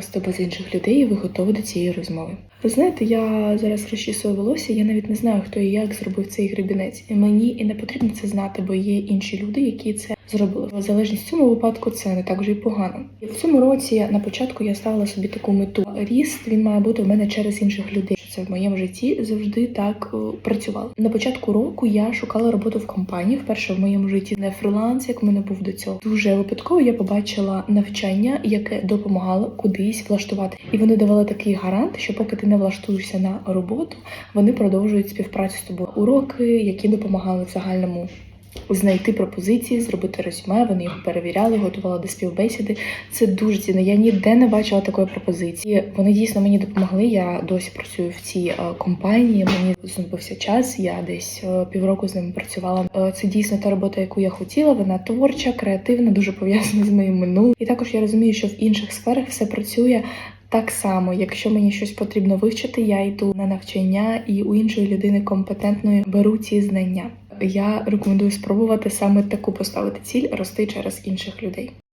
просто без інших людей, і ви готові до цієї розмови. Ви знаєте, я зараз розчісую волосся, я навіть не знаю, хто і як зробив цей гребінець. І мені і не потрібно це знати, бо є інші люди, які це зробили. Залежність в цьому випадку це не так вже й погано. І в цьому році на початку я ставила собі таку мету. Ріст він має бути у мене через інших людей. Це в моєму житті завжди так е, працювало. На початку року я шукала роботу в компанії. Вперше в моєму житті не фриланс, як в мене був до цього. Дуже випадково я побачила навчання, яке допомагало кудись влаштувати. І вони давали такий гарант, що поки ти не влаштуєшся на роботу, вони продовжують співпрацю з тобою. Уроки, які допомагали в загальному. Знайти пропозиції, зробити резюме, вони їх перевіряли, готували до співбесіди. Це дуже цінно. Я ніде не бачила такої пропозиції. Вони дійсно мені допомогли. Я досі працюю в цій е, компанії. Мені знадобився час. Я десь е, півроку з ними працювала. Е, Це дійсно та робота, яку я хотіла. Вона творча, креативна, дуже пов'язана з моїм минулим. І також я розумію, що в інших сферах все працює. Так само, якщо мені щось потрібно вивчити, я йду на навчання і у іншої людини компетентної беру ці знання. Я рекомендую спробувати саме таку поставити ціль рости через інших людей.